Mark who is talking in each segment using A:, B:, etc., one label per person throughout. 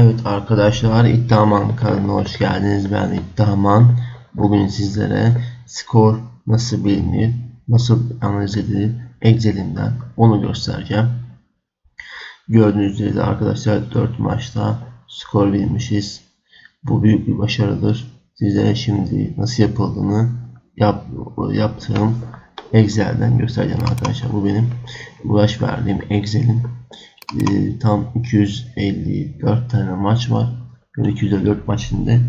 A: Evet arkadaşlar İddiaman kanalına hoş geldiniz. Ben İddiaman. Bugün sizlere skor nasıl bilinir, nasıl analiz edilir Excel'inden onu göstereceğim. Gördüğünüz üzere arkadaşlar 4 maçta skor vermişiz. Bu büyük bir başarıdır. Sizlere şimdi nasıl yapıldığını yap, yaptığım Excel'den göstereceğim arkadaşlar. Bu benim ulaş verdiğim Excel'in e, tam 254 tane maç var. Böyle 254 maç içinde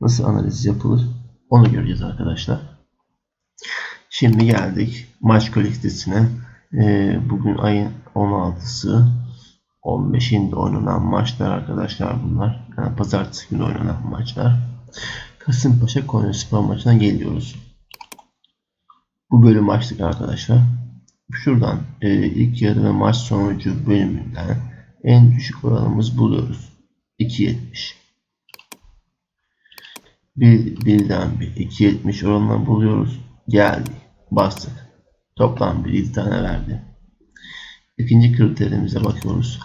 A: nasıl analiz yapılır onu göreceğiz arkadaşlar. Şimdi geldik maç kolektifine. E, bugün ayın 16'sı 15'inde oynanan maçlar arkadaşlar bunlar. Yani pazartesi günü oynanan maçlar. Kasımpaşa Konyaspor maçına geliyoruz. Bu bölüm açtık arkadaşlar. Şuradan e, ilk yarı ve maç sonucu bölümünden en düşük oranımız buluyoruz. 2.70 bir, birden bir 2.70 oranından buluyoruz. Geldi. Bastık. Toplam bir 7 tane verdi. İkinci kriterimize bakıyoruz.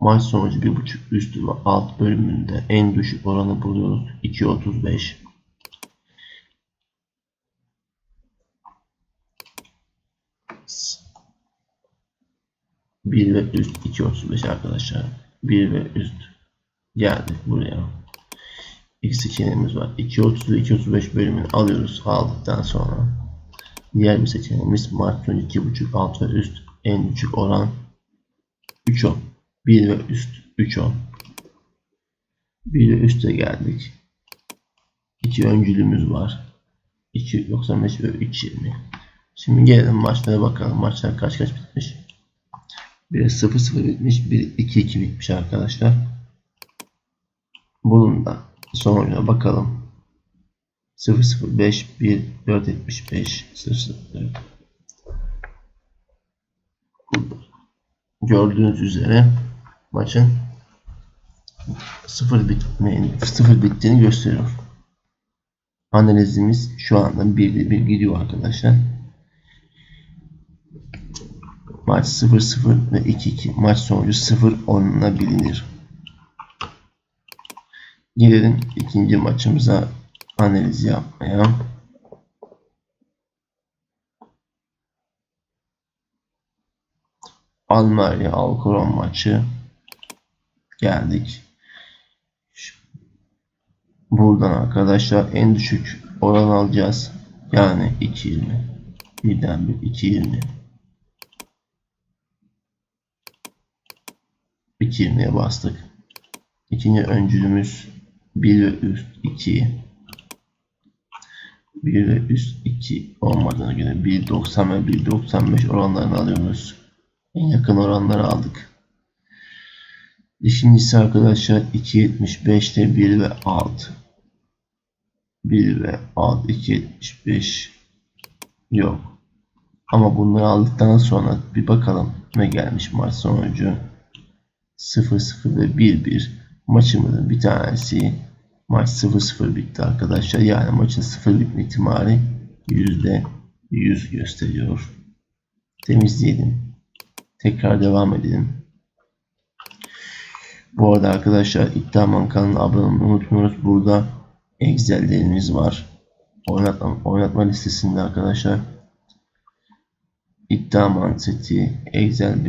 A: Maç sonucu 1.5 üstü ve alt bölümünde en düşük oranı buluyoruz. 2.35 1 ve üst 2.35 arkadaşlar. 1 ve üst geldi buraya. X seçeneğimiz var. 2.30 ve 2.35 bölümünü alıyoruz. Aldıktan sonra diğer bir seçeneğimiz Mart 2.5 alt ve üst en düşük oran 3.10 1 ve üst 3.10 1 ve üste geldik. 2 öncülümüz var. 2.95 ve 3.20 Şimdi gelelim maçlara bakalım. Maçlar kaç kaç bitmiş. 1 0 0 bitmiş. 1 2 2 bitmiş arkadaşlar. Bunun da sonucuna bakalım. 0 0 5 1 4 75 0 0 4 Gördüğünüz üzere maçın 0 bitmeyin 0 bittiğini gösteriyor. Analizimiz şu anda bir bir gidiyor arkadaşlar. Maç 0-0 ve 2-2. Maç sonucu 0 bilinir. Gelelim ikinci maçımıza analiz yapmaya. Almanya Alkoron maçı geldik. Buradan arkadaşlar en düşük oran alacağız. Yani 2.20. Birden bir 2.20. 2.20'ye bastık. İkinci öncülümüz 1 ve üst 2. 1 ve üst 2 olmadığına göre 1.90 ve 1.95 oranlarını alıyoruz. En yakın oranları aldık. İkincisi arkadaşlar 2.75'te 1 ve alt. 1 ve alt 2.75 yok. Ama bunları aldıktan sonra bir bakalım ne gelmiş maç sonucu. 0-0 ve 1-1 maçımızın bir tanesi maç 0-0 bitti arkadaşlar. Yani maçın 0 bitme ihtimali %100 gösteriyor. Temizleyelim. Tekrar devam edelim. Bu arada arkadaşlar İddiaman kanalına abone olmayı unutmuyoruz. Burada Excel'lerimiz var. Oynatma, oynatma listesinde arkadaşlar İddiaman seti, Excel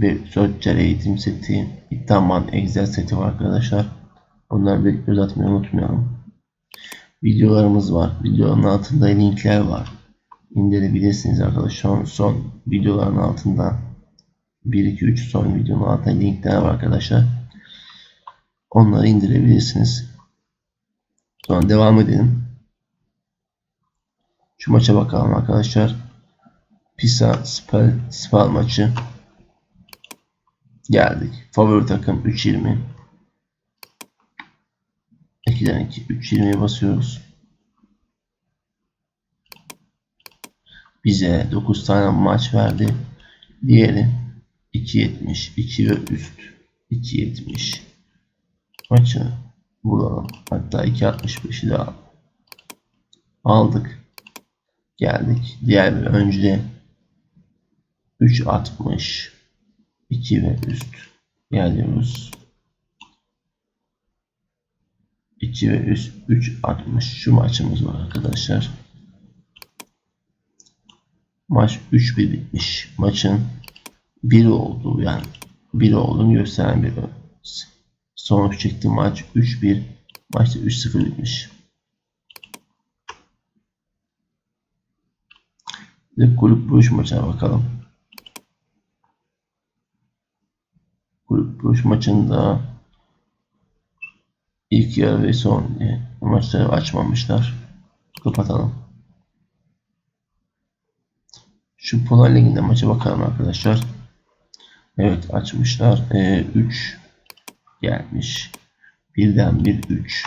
A: ve Searcher eğitim seti, İddiaman Excel seti var arkadaşlar. Onları bir göz atmayı unutmayalım. Videolarımız var. Videonun altında linkler var. İndirebilirsiniz arkadaşlar. Son videoların altında 1, 2, 3 son videonun altında linkler var arkadaşlar. Onları indirebilirsiniz. Sonra devam edelim. Şu maça bakalım arkadaşlar. Pisa Spal, Spal maçı geldik. Favori takım 3.20 2'den 2 3.20'ye basıyoruz. Bize 9 tane maç verdi. Diğeri 2.70 2 ve üst 2.70 maçı bulalım. Hatta 2.65'i de aldık. Geldik. Diğer bir öncüde 3.60 2 ve üst geliyoruz. 2 ve üst 3 60 şu maçımız var arkadaşlar. Maç 3-1 bitmiş. Maçın 1 olduğu yani 1 olduğunu gösteren bir sonuç çıktı. Maç 3-1. Maçta 3-0 bitmiş. Bir kulüp buluş maçına bakalım. Kulüp buluş maçında ilk yarı ve son diye maçları açmamışlar. Kapatalım. Şu Polonya Ligi'nde maça bakalım arkadaşlar. Evet açmışlar. Ee, 3 gelmiş. Birden bir 3.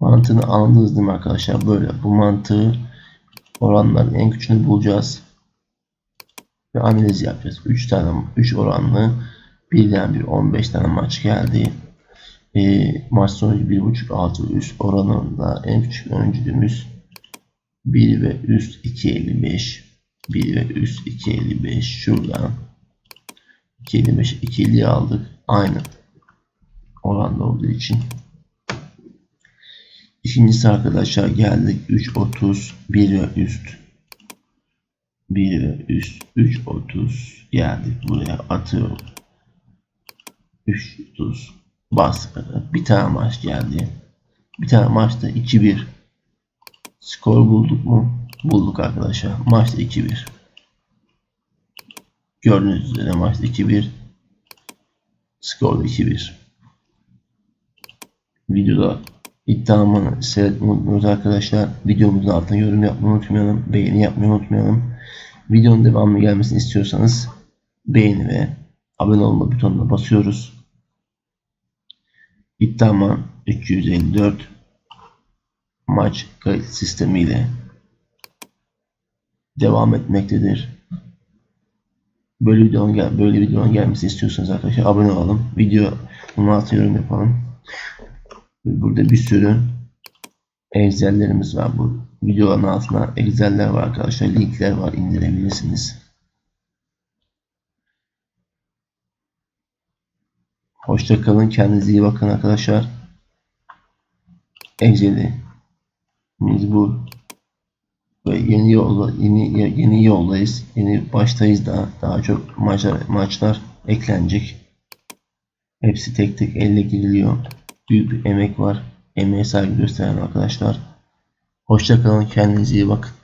A: Mantığını anladınız değil mi arkadaşlar? Böyle bu mantığı oranların en küçüğünü bulacağız. Ve analiz yapacağız. 3 tane 3 oranlı birden bir 15 tane maç geldi. E, maç sonucu 1.5 altı üst oranında en küçük öncülümüz 1 ve üst 2.55 1 ve üst 2.55 şuradan 2.55 2.50 aldık. Aynı oranda olduğu için. İkincisi arkadaşlar geldik 3.30 1 ve üst 1 ve üst 3.30 geldik buraya atıyorum 3.30 bas bir tane maç geldi bir tane maçta 2-1 skor bulduk mu bulduk arkadaşlar maçta 2-1 gördüğünüz üzere maçta 2-1 skorda 2-1 videoda iddiamı seyretmeyi unutmuyoruz arkadaşlar. Videomuzun altına yorum yapmayı unutmayalım. Beğeni yapmayı unutmayalım. Videonun devamlı gelmesini istiyorsanız beğeni ve abone olma butonuna basıyoruz. İddiaman 354 maç kayıt sistemiyle devam etmektedir. Böyle videonun gel böyle videonun gelmesini istiyorsanız arkadaşlar abone olalım. Video altına yorum yapalım. Burada bir sürü Excel'lerimiz var. Bu videoların altına Excel'ler var arkadaşlar. Linkler var. indirebilirsiniz. Hoşça kalın. Kendinize iyi bakın arkadaşlar. Excel'i bu ve yeni yolda yeni yeni yoldayız. Yeni baştayız daha. Daha çok maçlar maçlar eklenecek. Hepsi tek tek elle giriliyor büyük bir emek var. Emeğe saygı gösteren arkadaşlar. Hoşçakalın. Kendinize iyi bakın.